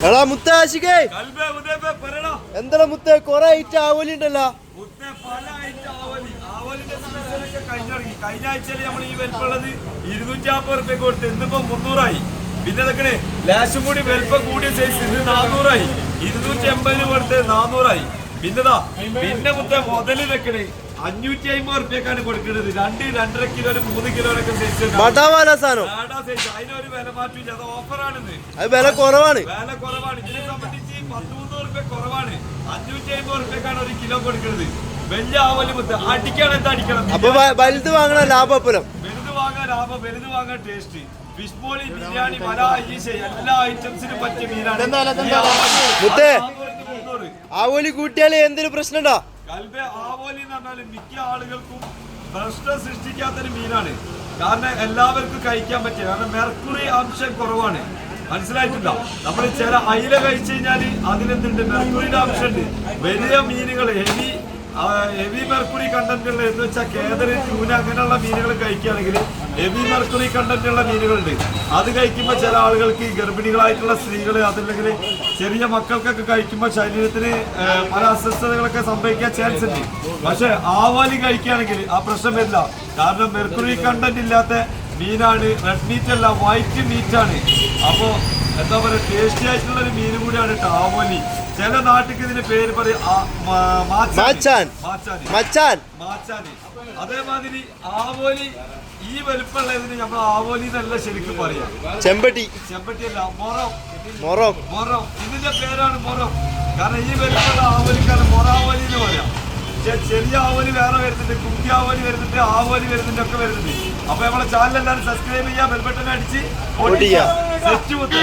എടാ പറയടാ. എന്താ മുത്തേ കൊറേ ഐറ്റം ആവോലി. ഉണ്ടല്ലോ കഴിഞ്ഞ് ആഴ്ചയിൽ നമ്മൾ ഈ വലിപ്പമുള്ളത്? ഇരുന്നൂറ്റി അമ്പത് റുപ്യ കൊടുത്ത് ഇന്നിപ്പോ മുന്നൂറായി. പിന്നെ ഇതൊക്കെ ലാശും കൂടി വലിപ്പം കൂടിയ സൈസ് ഇത് നാനൂറായി ഇരുന്നൂറ്റി എൺപതിന് കൊടുത്ത് നാനൂറായി പിന്നെതാ പിന്നെ മുത്തേ മുതൽ വെക്കണേ അഞ്ഞൂറ്റി അമ്പത് റുപ്യക്കാണ് കൊടുക്കുന്നത്. രണ്ട് രണ്ടര കിലോ മൂന്ന് കിലോനൊക്കെ മട്ടാവാല സാധനം. അതിനൊരു വില മാറ്റില്ല അത് ഓഫറാണെന്ന് അത് വില കുറവാണ്. വില കുറവാണ്. ഇതിനെ സംബന്ധിച്ച് പത്ത് മുന്നൂറ് റുപ്യ കുറവാണ്. അഞ്ഞൂറ്റി അമ്പത് റുപ്യക്കാണ് ഒരു കിലോ കൊടുക്കുന്നത്. വലിയ ആവൽ മുത്ത്. അടിക്കണം എന്താ അടിക്കണം? അപ്പൊ വലുത് വാങ്ങണ ലാഭപ്പുരം വലുത് വാങ്ങാൻ ലാഭം വലുത് വാങ്ങാൻ ടേസ്റ്റ് ബിസ്ബോളി ബിരിയാണി മല അയ്യീശ എല്ലാ ഐറ്റംസിനും പറ്റിയ മീനാണ്. മുത്തേ. ആവോലി കൂട്ടിയാൽ എന്തൊരു പ്രശ്നമുണ്ടോ കൽബെ ആവോലി എന്ന് പറഞ്ഞാൽ മിക്ക ആളുകൾക്കും പ്രശ്നം സൃഷ്ടിക്കാത്തൊരു മീനാണ്. കാരണം എല്ലാവർക്കും കഴിക്കാൻ പറ്റിയ കാരണം മെർക്കുറി അംശം കുറവാണ്. മനസ്സിലായിട്ടുണ്ടോ? നമ്മൾ ചില അയില കഴിച്ചു കഴിഞ്ഞാൽ അതിലെന്തുണ്ട്? മെർക്കുറിയുടെ അംശമുണ്ട് വലിയ മീനുകൾ ഹെവി ഹെവി മെർക്കുറി കണ്ടന്റുള്ള എന്ന് വെച്ചാൽ കേദർ ട്യൂന അങ്ങനെയുള്ള മീനുകൾ കഴിക്കുകയാണെങ്കിൽ ഹെവി മെർക്കുറി കണ്ടന്റുള്ള മീനുകളുണ്ട്. അത് കഴിക്കുമ്പോൾ ചില ആളുകൾക്ക് ഗർഭിണികളായിട്ടുള്ള സ്ത്രീകൾ അതല്ലെങ്കിൽ ചെറിയ മക്കൾക്കൊക്കെ കഴിക്കുമ്പോൾ ശരീരത്തിന് പല അസ്വസ്ഥതകളൊക്കെ സംഭവിക്കാൻ ചാൻസ് ഉണ്ട്. പക്ഷെ ആവാലി കഴിക്കുകയാണെങ്കിൽ ആ പ്രശ്നം വരില്ല കാരണം മെർക്കുറി കണ്ടന്റ് ഇല്ലാത്ത മീനാണ്. റെഡ് മീറ്റ് അല്ല വൈറ്റ് മീറ്റാണ് ആണ്. അപ്പോ എന്താ പറയുക ടേസ്റ്റി ആയിട്ടുള്ള ഒരു മീൻ കൂടിയാണ് ടാമോലി. ചില നാട്ടിക്ക് ഇതിന് പേര് പറയും അതേമാതിരി ആവോലി ഈ വലുപ്പമുള്ളതിന് നമ്മൾ ആവോലി എന്നല്ല ശരിക്കും പറയാം. ചെമ്പട്ടി. ചെമ്പട്ടിയല്ല മൊറം. മൊറം. മൊറം. ഇതിന്റെ പേരാണ് മൊറം. കാരണം ഈ വലുപ്പമുള്ള ആവോലിക്കാണ് മൊറാവലി വേറെ വരുന്നുണ്ട് കുട്ടി ആവലി വരുന്നുണ്ട് ആവോലി വരുന്നുണ്ട് ഒക്കെ വരുന്നുണ്ട് അപ്പൊ നമ്മളെ ചാനൽ എല്ലാവരും സബ്സ്ക്രൈബ് ചെയ്യാം ബെൽബട്ടൺ അടിച്ച് ഓടിക്കുക. സെറ്റ് മുത്ത